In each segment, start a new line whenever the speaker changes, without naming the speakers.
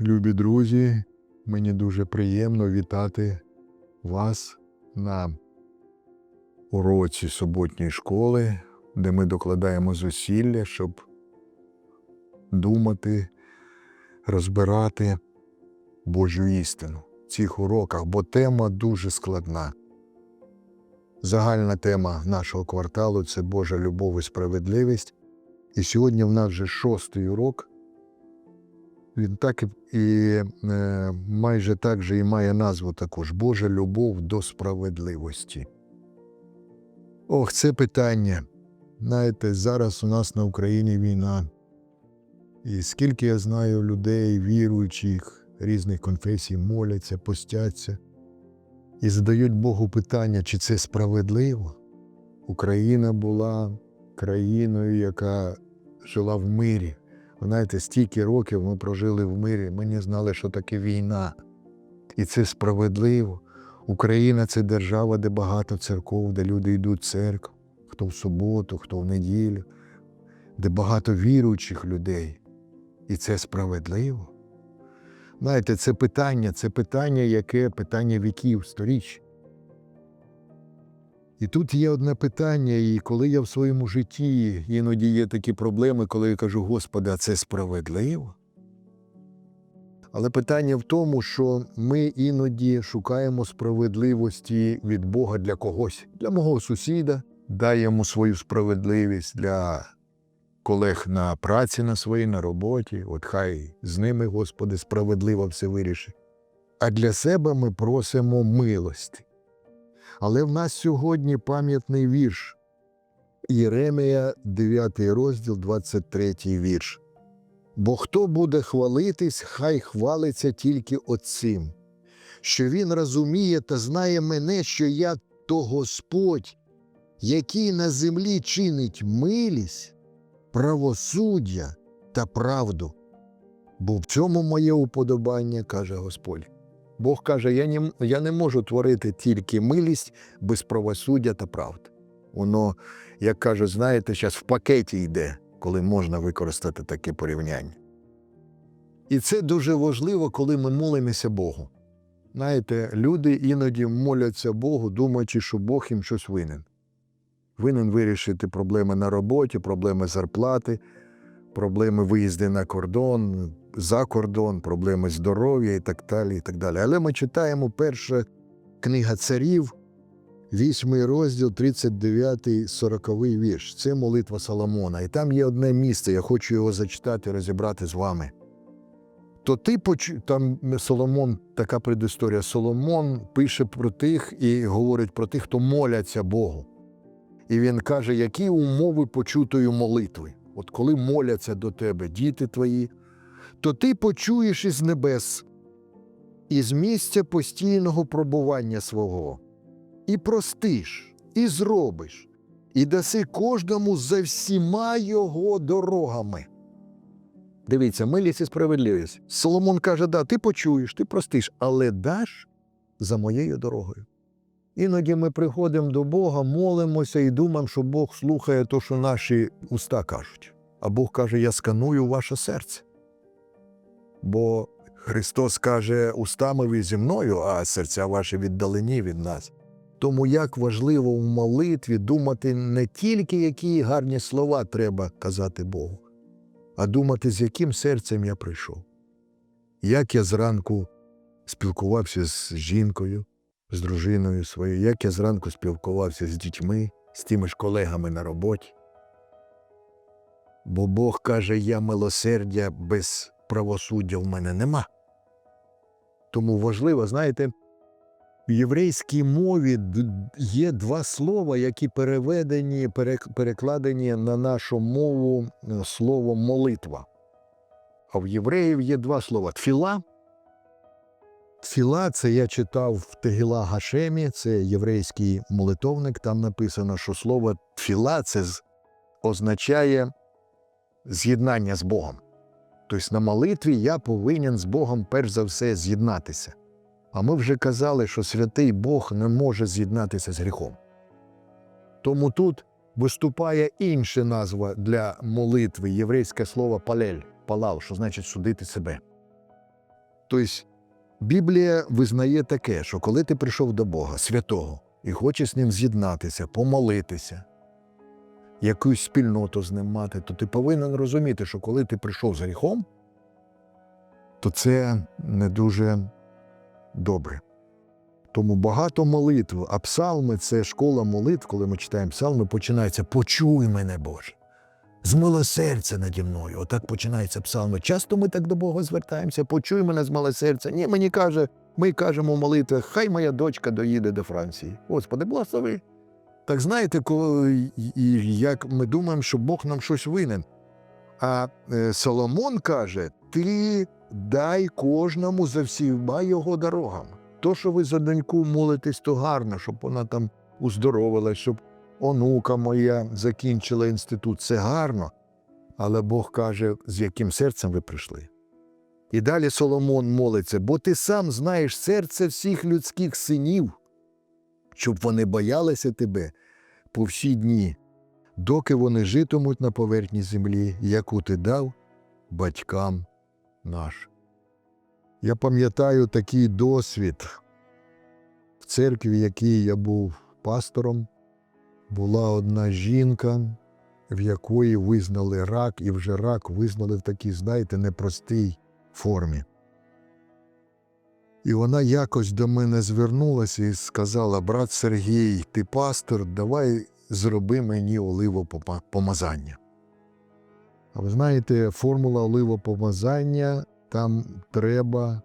Любі друзі, мені дуже приємно вітати вас на уроці суботньої школи, де ми докладаємо зусилля, щоб думати, розбирати Божу істину в цих уроках, бо тема дуже складна. Загальна тема нашого кварталу це Божа любов і справедливість. І сьогодні в нас вже шостий урок. Він так і, і е, майже так же і має назву також Божа любов до справедливості. Ох, це питання. Знаєте, зараз у нас на Україні війна. І скільки я знаю людей, віруючих, різних конфесій, моляться, постяться і задають Богу питання, чи це справедливо. Україна була країною, яка жила в мирі. Знаєте, стільки років ми прожили в мирі, ми не знали, що таке війна. І це справедливо. Україна це держава, де багато церков, де люди йдуть в церкву, хто в суботу, хто в неділю, де багато віруючих людей. І це справедливо. Знаєте, це питання, це питання, яке питання віків, сторіч. І тут є одне питання, і коли я в своєму житті іноді є такі проблеми, коли я кажу, Господи, а це справедливо. Але питання в тому, що ми іноді шукаємо справедливості від Бога для когось, для мого сусіда, йому свою справедливість для колег на праці на своїй, на роботі. От хай з ними, Господи, справедливо все вирішить. А для себе ми просимо милості. Але в нас сьогодні пам'ятний вірш. Єремія, 9 розділ, 23 вірш. Бо хто буде хвалитись, хай хвалиться тільки оцим, що він розуміє та знає мене, що я то Господь, який на землі чинить милість, правосуддя та правду. Бо в цьому моє уподобання, каже Господь. Бог каже: я не, я не можу творити тільки милість без правосуддя та правди. Воно, як кажуть, знаєте, зараз в пакеті йде, коли можна використати таке порівняння. І це дуже важливо, коли ми молимося Богу. Знаєте, люди іноді моляться Богу, думаючи, що Бог їм щось винен. Винен вирішити проблеми на роботі, проблеми зарплати, проблеми виїзди на кордон, за кордон, проблеми здоров'я і так далі. і так далі. Але ми читаємо перша книга царів, 8 розділ, 39, 40 вірш. Це молитва Соломона. І там є одне місце, я хочу його зачитати, розібрати з вами. То ти почу... там Соломон, така предісторія. Соломон пише про тих і говорить про тих, хто моляться Богу. І він каже, які умови почутої молитви. От коли моляться до тебе діти твої, то ти почуєш із небес, із місця постійного пробування свого, і простиш, і зробиш, і даси кожному за всіма його дорогами. Дивіться, милість і справедливість. Соломон каже: да, ти почуєш, ти простиш, але даш за моєю дорогою. Іноді ми приходимо до Бога, молимося і думаємо, що Бог слухає те, що наші уста кажуть. А Бог каже: Я сканую ваше серце. Бо Христос каже, устами ви зі мною, а серця ваші віддалені від нас. Тому як важливо в молитві думати не тільки, які гарні слова треба казати Богу, а думати, з яким серцем я прийшов. Як я зранку спілкувався з жінкою, з дружиною своєю, як я зранку спілкувався з дітьми, з тими ж колегами на роботі. Бо Бог каже, я милосердя без правосуддя в мене нема. Тому важливо, знаєте, в єврейській мові є два слова, які переведені, перекладені на нашу мову е, словом молитва. А в євреїв є два слова тфіла. Тфіла це я читав в Тегіла Гашемі, це єврейський молитовник. Там написано, що слово тфіла це означає з'єднання з Богом. Тобто на молитві я повинен з Богом перш за все з'єднатися. А ми вже казали, що святий Бог не може з'єднатися з гріхом. Тому тут виступає інша назва для молитви, єврейське слово палель, палал, що значить судити себе. Тобто Біблія визнає таке, що коли ти прийшов до Бога, святого, і хочеш з ним з'єднатися, помолитися, якусь спільноту з ним мати, то ти повинен розуміти, що коли ти прийшов з гріхом, то це не дуже добре. Тому багато молитв, а псалми це школа молитв, коли ми читаємо псалми, починається Почуй мене, Боже. Змилосердя наді мною. Отак починається псалми. Часто ми так до Бога звертаємося, почуй мене з милосердя. Ні, мені каже, ми кажемо в хай моя дочка доїде до Франції. Господи, благослови. Так знаєте, коли, як ми думаємо, що Бог нам щось винен. А е, Соломон каже: ти дай кожному за всіма його дорогами. То, що ви за доньку молитесь, то гарно, щоб вона там уздоровилась, щоб онука моя закінчила інститут. Це гарно. Але Бог каже, з яким серцем ви прийшли. І далі Соломон молиться, бо ти сам знаєш серце всіх людських синів, щоб вони боялися тебе по всі дні, доки вони житимуть на поверхні землі, яку ти дав батькам нашим. Я пам'ятаю такий досвід в церкві, в якій я був пастором, була одна жінка, в якої визнали рак, і вже рак визнали в такій, знаєте, непростій формі. І вона якось до мене звернулася і сказала: брат Сергій, ти пастор, давай зроби мені оливопомазання. А ви знаєте, формула оливопомазання там треба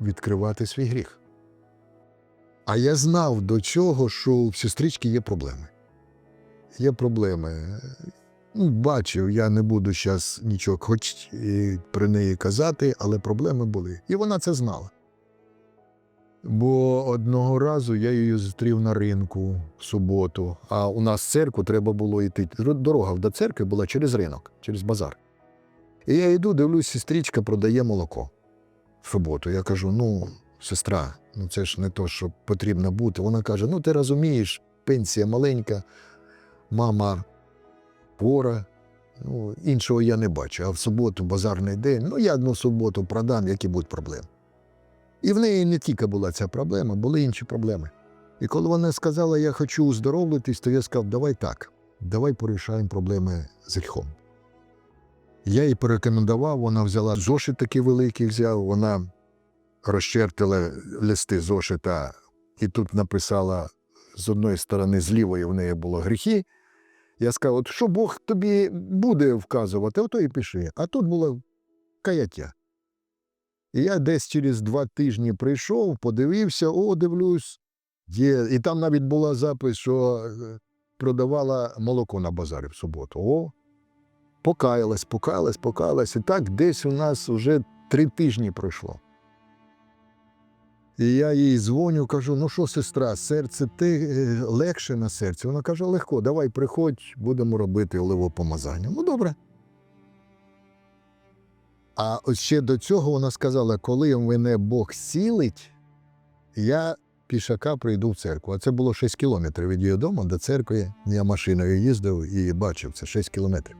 відкривати свій гріх. А я знав до чого, що в сестрички є проблеми. Є проблеми. Ну, бачив, я не буду зараз нічого хоч і про неї казати, але проблеми були. І вона це знала. Бо одного разу я її зустрів на ринку в суботу, а у нас в церкву треба було йти. Дорога до церкви була через ринок, через базар. І я йду, дивлюсь, сестричка продає молоко в суботу. Я кажу: ну, сестра, ну це ж не то, що потрібно бути. Вона каже: ну, ти розумієш, пенсія маленька, мама хвора, ну, іншого я не бачу. А в суботу базарний день, ну я одну суботу продам, які будуть проблеми. І в неї не тільки була ця проблема, були інші проблеми. І коли вона сказала, я хочу оздоровлюватись, то я сказав, давай так, давай порішаємо проблеми з гріхом. Я їй порекомендував, вона взяла зошит такий великий, взяв, вона розчертила листи зошита, і тут написала з одної сторони, з лівої в неї було гріхи. Я сказав, от що Бог тобі буде вказувати, ото і пиши. А тут було каяття. І я десь через два тижні прийшов, подивився, о, дивлюсь, є. І там навіть була запис, що е, продавала молоко на базарі в суботу. О, покаялась, покаялась, покаялась. І так десь у нас вже три тижні пройшло. І я їй дзвоню, кажу: ну що, сестра, серце ти е, легше на серці. Вона каже: легко, давай приходь, будемо робити оливопомазання. Ну, добре. А ось ще до цього вона сказала: коли мене Бог сілить, я пішака прийду в церкву. А це було 6 кілометрів від її дому до церкви. Я машиною їздив і бачив це 6 кілометрів.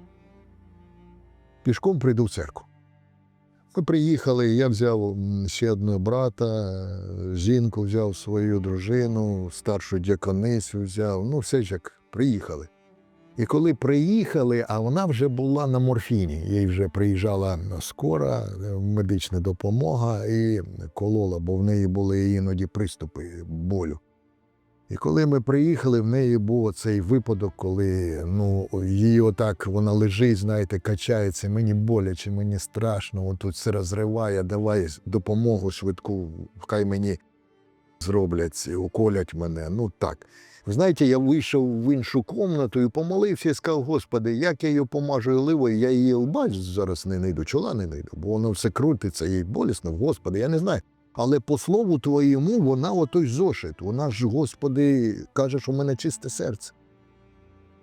Пішком прийду в церкву. Ми приїхали, я взяв ще одного брата, жінку взяв свою дружину, старшу дяконисю взяв. Ну, все ж як приїхали. І коли приїхали, а вона вже була на морфіні, їй вже приїжджала скора, е, медична допомога і колола, бо в неї були іноді приступи болю. І коли ми приїхали, в неї був цей випадок, коли ну, її отак вона лежить, знаєте, качається, мені боляче, мені страшно, отут все розриває, давай допомогу швидку, хай мені зроблять, уколять мене. Ну так. Ви знаєте, я вийшов в іншу кімнату і помолився і сказав, Господи, як я її помажу оливою, я її бач, зараз не знайду, чола не знайду, бо воно все крутиться, їй болісно, Господи, я не знаю. Але по слову твоєму вона отой зошит. Вона ж, Господи, каже, що в мене чисте серце.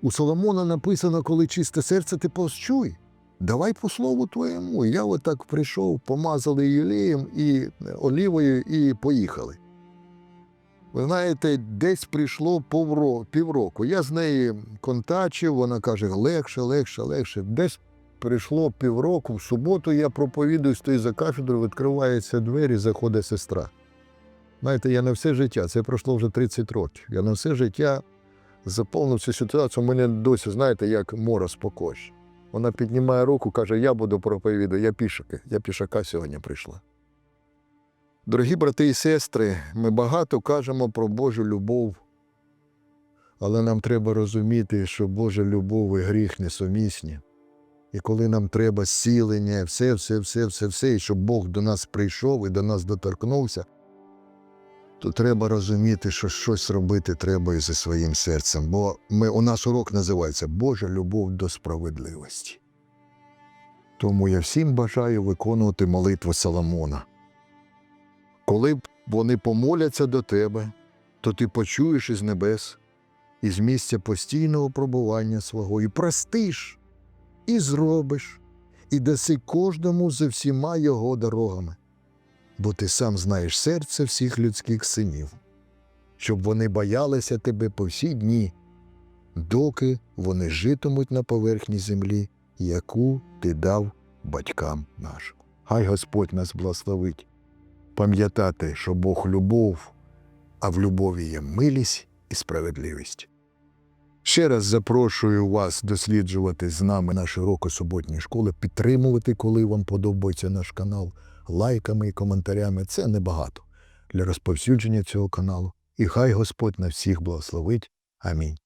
У Соломона написано, коли чисте серце, ти пощуй. Давай по слову твоєму. Я отак прийшов, помазали її олієм і олівою і поїхали. Ви знаєте, десь прийшло півроку. Я з нею контачив, вона каже, легше, легше, легше. Десь Прийшло півроку, в суботу я проповідую, стою за кафедрою, відкриваються двері, заходить сестра. Знаєте, я на все життя, це пройшло вже 30 років. Я на все життя заповнив цю ситуацію. У мене досі, знаєте, як мороз по кожі. Вона піднімає руку, каже: Я буду проповідувати, я пішаки. Я пішака сьогодні прийшла. Дорогі брати і сестри, ми багато кажемо про Божу любов, але нам треба розуміти, що Божа любов і гріх несумісні. І коли нам треба зцілення, все, все, все, все, все, і щоб Бог до нас прийшов і до нас доторкнувся, то треба розуміти, що щось робити треба і зі своїм серцем. Бо ми, у нас урок називається Божа любов до справедливості. Тому я всім бажаю виконувати молитву Соломона. Коли б вони помоляться до тебе, то ти почуєш із небес, із місця постійного пробування свого, і простиш, і зробиш, і даси кожному за всіма його дорогами, бо ти сам знаєш серце всіх людських синів, щоб вони боялися тебе по всі дні, доки вони житимуть на поверхні землі, яку ти дав батькам нашим. Хай Господь нас благословить пам'ятати, що Бог любов, а в любові є милість і справедливість. Ще раз запрошую вас досліджувати з нами наші уроки суботньої школи, підтримувати, коли вам подобається наш канал, лайками і коментарями. Це небагато для розповсюдження цього каналу. І хай Господь на всіх благословить. Амінь.